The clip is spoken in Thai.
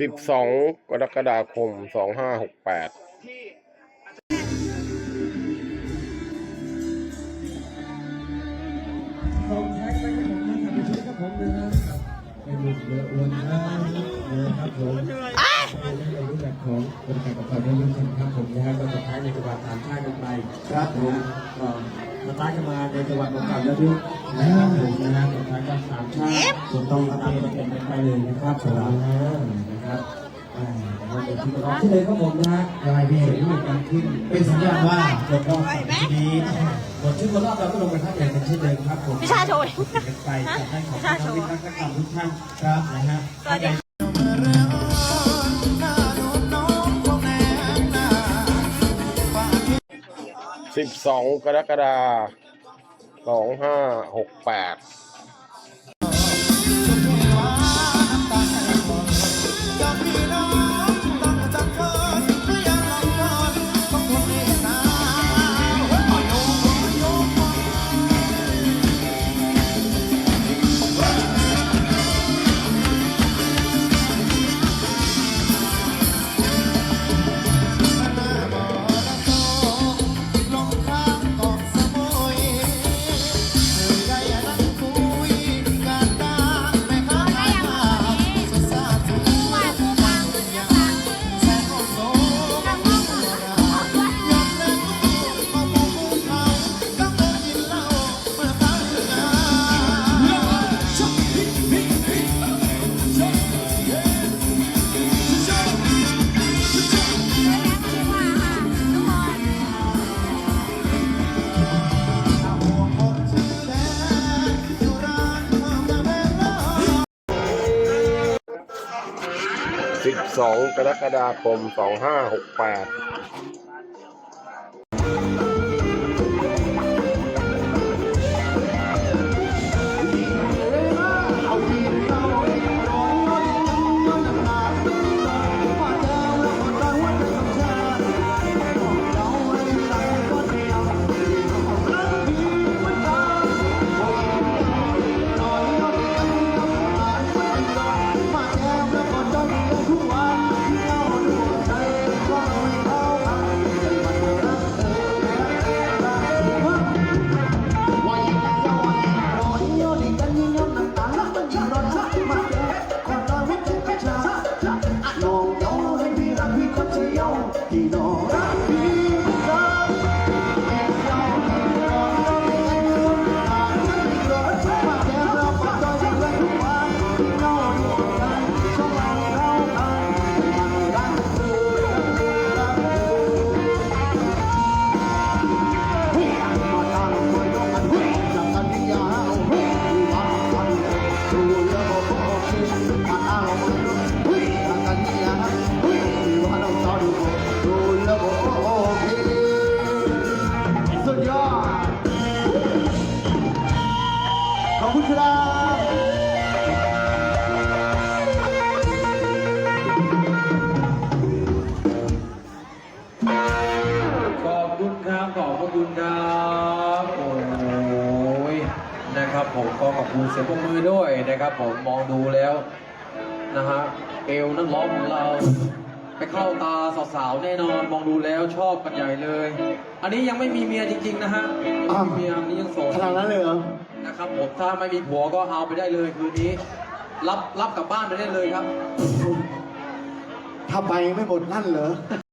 สิบสองกรกฎาคมสองห้าหกแปดส่งแท็กไปให้ผมนะครับช่วยครับผมนะครับเป็นลูกเรืออ้วนนะครับผมไม่รู้จักของคนแต่กับเราได้ยุ่งครับผมนะฮะก็จะท้ายในจังหวัดสามชาติกันไปครับผมก็มาตั้งกันมาในจังหวัดของเราแล้วด้วยนะครับผมนะฮะสุดท้ายก็สามชาติผมต้องตามประเด็นไปเลยนะครับผม นะครับอ่านะครับเป็นที่ร้องที่เลยครับผมนะฮะรายเดชที่มีการขึ้น เป็นสัญญาณว่าจบรอบสามทีนี้หมดชื่อคนรอบเราก็ลงไปพักอย่างเป็นเช่นเดิมครับผมพิชาโชยกันไปจากท่านของท่านวิทยากรรมทุกท่านครับนะฮะสวัสดีสิบสองกรกฎาสอง 12 กรกฎาคม 2568 You know. คุณครับขอบคุณครับ ขอบพระคุณครับโอ้ยนะครับผมก็ขอบคุณเสียงปรบมือด้วยนะครับผมมองดูแล้วนะฮะเอวนั่นล้อมเรา ไปเข้าตาสาวๆแน่นอนมองดูแล้วชอบกันใหญ่เลย อันนี้ยังไม่มีเมียจริง ๆ นะฮะยังไม่มีเมียอันนี้ยังโสดขนาดนั้นเลยเหรอนะครับผมถ้าไม่มีผัวก็เอาไปได้เลยคืนนี้ รับรับกลับบ้านไปได้เลยครับ ถ้าไปไม่หมดนั่นเหรอ